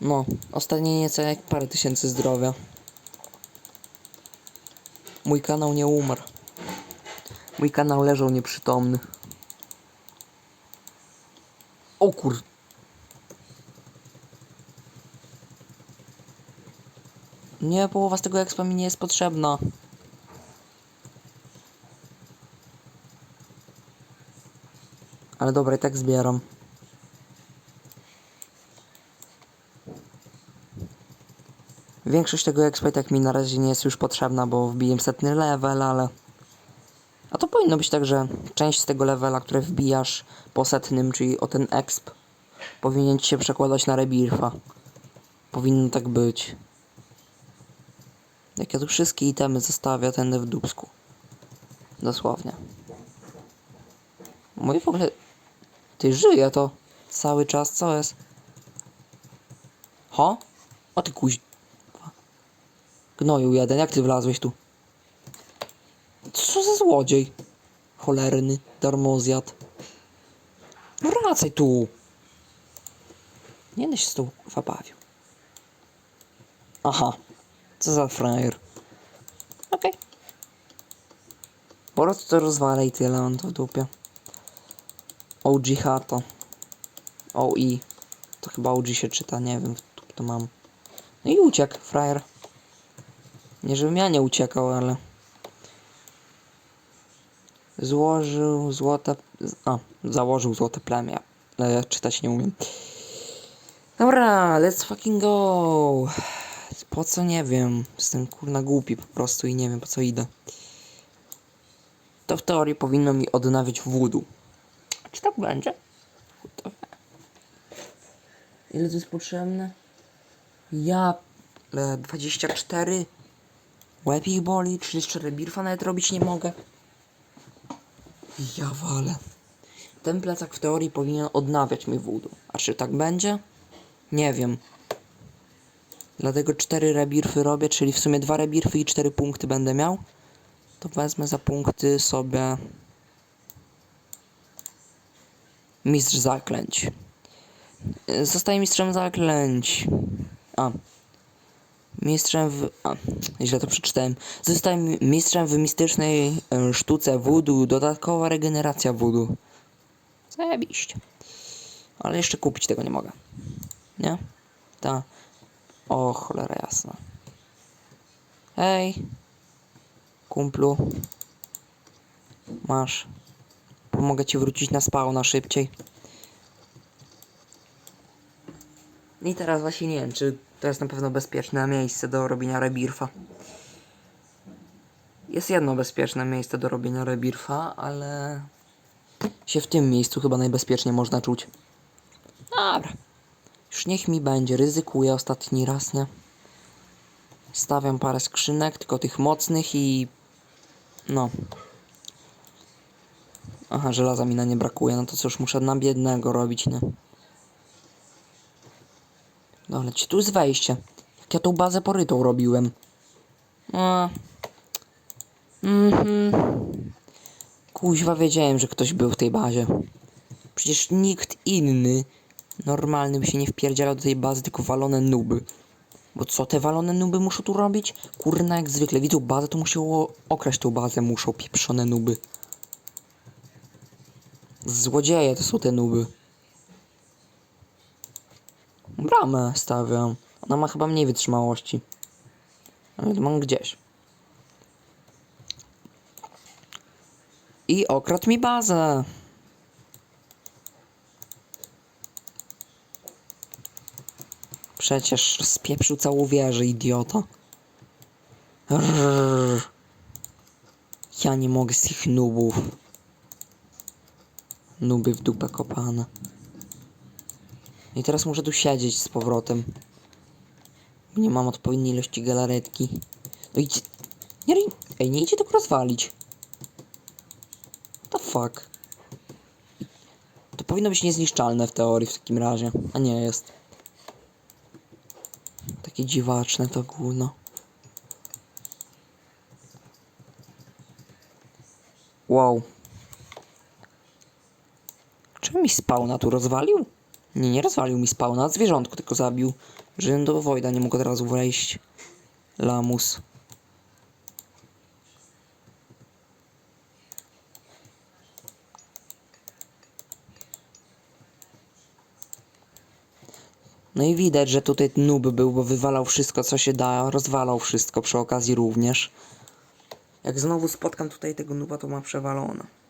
No, ostatnie nieco jak parę tysięcy zdrowia. Mój kanał nie umarł. Mój kanał leżał nieprzytomny. O kur... Nie, połowa z tego expa mi nie jest potrzebna. Ale dobra, i tak zbieram. Większość tego expa tak mi na razie nie jest już potrzebna, bo wbiję setny level, ale... A to powinno być tak, że część z tego levela, które wbijasz po setnym, czyli o ten exp, powinien ci się przekładać na rebirfa. Powinno tak być. Jak ja tu wszystkie itemy zostawię, ten w dubsku. Dosłownie. Mój w ogóle... Ty żyje to cały czas, co jest? Ho? O ty kuź... Gnoju jeden, jak ty wlazłeś tu? Co za złodziej? Cholerny, darmozjad. No wracaj tu! Nie będę się z tą kurwa bawił. Aha. Co za frajer. Okej. Po prostu to rozwalę i tyle, mam to w dupie. OG Hato. OI. To chyba OG się czyta, nie wiem, to mam. No i uciekł, frajer. Nie żebym ja nie uciekał, ale... Złożył złote... A, założył złote plemię. Ale czytać nie umiem. Dobra, let's fucking go. Po co nie wiem. Jestem kurna głupi po prostu i nie wiem po co idę. To w teorii powinno mi odnawiać voodoo. Czy tak będzie? Ile to jest potrzebne? Ja... e, 24 Łeb ich boli, 34 birfa nawet robić nie mogę. Ja walę. Ten plecak w teorii powinien odnawiać mi voodoo. A czy tak będzie? Nie wiem. Dlatego 4 rebirfy robię, czyli w sumie 2 rebirfy i 4 punkty będę miał. To wezmę za punkty sobie... Mistrz zaklęć. Zostaję mistrzem zaklęć. A. Mistrzem w... A, źle to przeczytałem. Zostałem mistrzem w mistycznej e, sztuce voodoo. Dodatkowa regeneracja voodoo. Zajebiście. Ale jeszcze kupić tego nie mogę. Nie? Ta. O, cholera jasna. Hej. Kumplu. Masz. Pomogę ci wrócić na spawna szybciej. I teraz właśnie nie wiem, czy to jest na pewno bezpieczne miejsce do robienia rebirfa. Jest jedno bezpieczne miejsce do robienia rebirfa, ale się w tym miejscu chyba najbezpieczniej można czuć. Dobra. Już niech mi będzie. Ryzykuję ostatni raz, nie? Stawiam parę skrzynek, tylko tych mocnych i... No. Aha, żelaza mi na nie brakuje, no to cóż, muszę na biednego robić, nie? Ci tu jest wejście. Jak ja tą bazę porytą robiłem. A. Mhm. Kuźwa wiedziałem, że ktoś był w tej bazie. Przecież nikt inny normalny by się nie wpierdzielał do tej bazy, tylko walone nuby. Bo co te walone nuby muszą tu robić? Kurna, jak zwykle widzą bazę, to muszą okraść tą bazę, muszą pieprzone nuby. Złodzieje to są te nuby. Bramę stawiam. Ona ma chyba mniej wytrzymałości. To mam gdzieś. I okradł mi bazę. Przecież spieprzył całą wieżę, idiota. Rrrr. Ja nie mogę z tych nubów. Nuby w dupę kopane. I teraz muszę tu siedzieć z powrotem. Nie mam odpowiedniej ilości galaretki. No idź. Nie, ry- ej, nie idzie tego rozwalić. What the fuck? To powinno być niezniszczalne w teorii w takim razie, a nie jest. Takie dziwaczne to gówno. Wow. Czy mi spawna tu rozwalił? Nie, nie rozwalił mi spawna, zwierzątko tylko zabił. Że do Wojda nie mógł od razu wejść. Lamus. No i widać, że tutaj noob był, bo wywalał wszystko co się da, rozwalał wszystko przy okazji również. Jak znowu spotkam tutaj tego nuba, to ma przewalone.